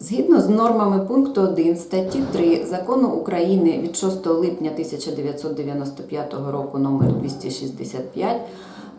Згідно з нормами пункту 1 статті 3 Закону України від 6 липня 1995 року номер 265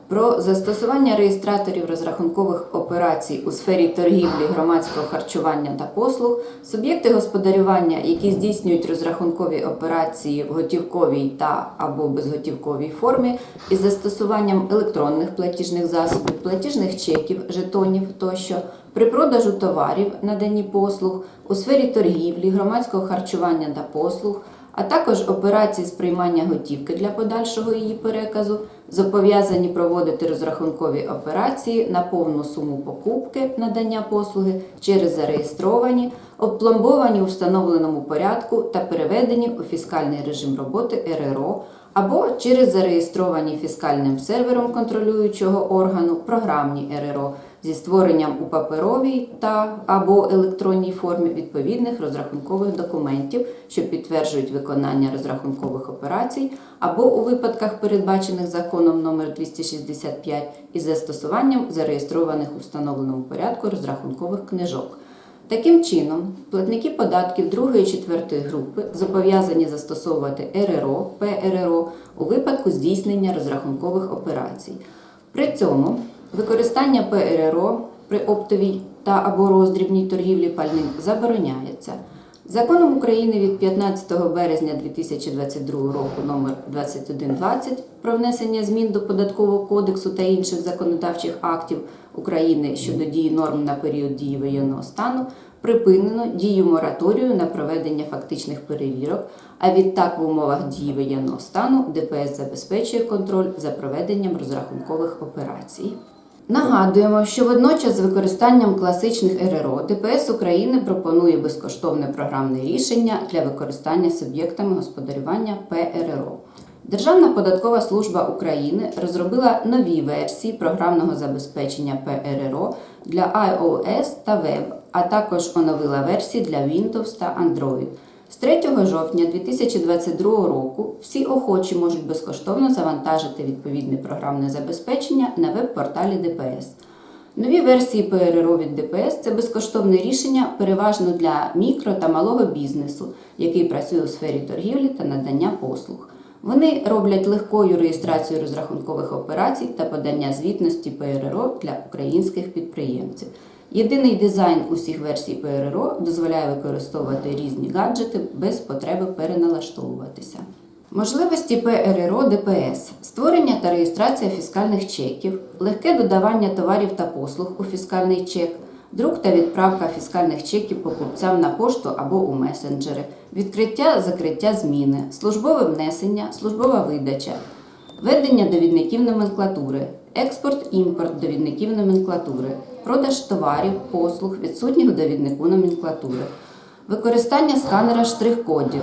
про застосування реєстраторів розрахункових операцій у сфері торгівлі, громадського харчування та послуг, суб'єкти господарювання, які здійснюють розрахункові операції в готівковій та або безготівковій формі із застосуванням електронних платіжних засобів, платіжних чеків, жетонів тощо, при продажу товарів, наданні послуг, у сфері торгівлі, громадського харчування та послуг, а також операції з приймання готівки для подальшого її переказу, зобов'язані проводити розрахункові операції на повну суму покупки надання послуги через зареєстровані, опломбовані у встановленому порядку та переведені у фіскальний режим роботи РРО або через зареєстровані фіскальним сервером контролюючого органу програмні РРО зі створенням у паперовій та або електронній формі відповідних розрахункових документів, що підтверджують виконання розрахункових операцій, або у випадках, передбачених законом номер 265 із застосуванням зареєстрованих у встановленому порядку розрахункових книжок. Таким чином, платники податків другої і четвертої групи зобов'язані застосовувати РРО, ПРРО у випадку здійснення розрахункових операцій. При цьому використання ПРРО при оптовій та або роздрібній торгівлі пальним забороняється. Законом України від 15 березня 2022 року номер 2120 про внесення змін до Податкового кодексу та інших законодавчих актів України щодо дії норм на період дії воєнного стану припинено дію мораторію на проведення фактичних перевірок, а відтак в умовах дії воєнного стану ДПС забезпечує контроль за проведенням розрахункових операцій. Нагадуємо, що водночас з використанням класичних РРО ДПС України пропонує безкоштовне програмне рішення для використання суб'єктами господарювання ПРРО. Державна податкова служба України розробила нові версії програмного забезпечення ПРРО для iOS та Web, а також оновила версії для Windows та Android. З 3 жовтня 2022 року всі охочі можуть безкоштовно завантажити відповідне програмне забезпечення на веб-порталі ДПС. Нові версії ПРРО від ДПС це безкоштовне рішення переважно для мікро та малого бізнесу, який працює у сфері торгівлі та надання послуг. Вони роблять легкою реєстрацію розрахункових операцій та подання звітності ПРРО для українських підприємців. Єдиний дизайн усіх версій ПРРО дозволяє використовувати різні гаджети без потреби переналаштовуватися. Можливості ПРРО ДПС створення та реєстрація фіскальних чеків, легке додавання товарів та послуг у фіскальний чек, друк та відправка фіскальних чеків покупцям на пошту або у месенджери, відкриття закриття зміни, службове внесення, службова видача, ведення довідників номенклатури, експорт-імпорт довідників номенклатури, продаж товарів, послуг, відсутніх у довіднику номенклатури, використання сканера штрих-кодів,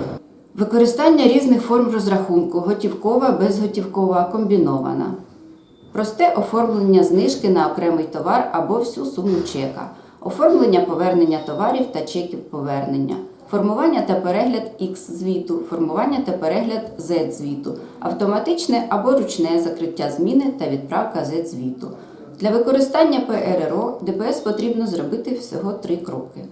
використання різних форм розрахунку, готівкова, безготівкова, комбінована. Просте оформлення знижки на окремий товар або всю суму чека, оформлення повернення товарів та чеків повернення, формування та перегляд X-звіту, формування та перегляд Z-звіту, автоматичне або ручне закриття зміни та відправка Z-звіту. Для використання ПРРО ДПС потрібно зробити всього три кроки.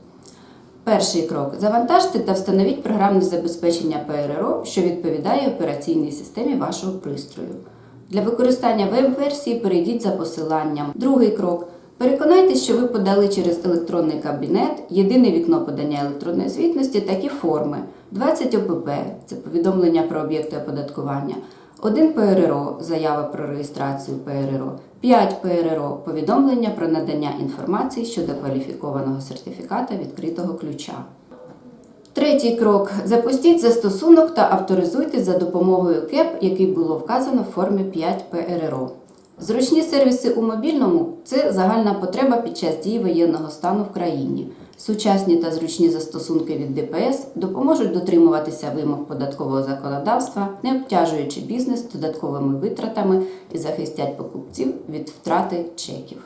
Перший крок завантажте та встановіть програмне забезпечення ПРРО, що відповідає операційній системі вашого пристрою. Для використання веб-версії перейдіть за посиланням. Другий крок. Переконайтеся, що ви подали через електронний кабінет, єдине вікно подання електронної звітності, такі форми: 20 ОПП це повідомлення про об'єкти оподаткування, 1 ПРРО заява про реєстрацію ПРРО, 5 ПРРО повідомлення про надання інформації щодо кваліфікованого сертифіката відкритого ключа. Третій крок. Запустіть застосунок та авторизуйтесь за допомогою КЕП, який було вказано в формі 5 ПРРО. Зручні сервіси у мобільному це загальна потреба під час дії воєнного стану в країні. Сучасні та зручні застосунки від ДПС допоможуть дотримуватися вимог податкового законодавства, не обтяжуючи бізнес додатковими витратами і захистять покупців від втрати чеків.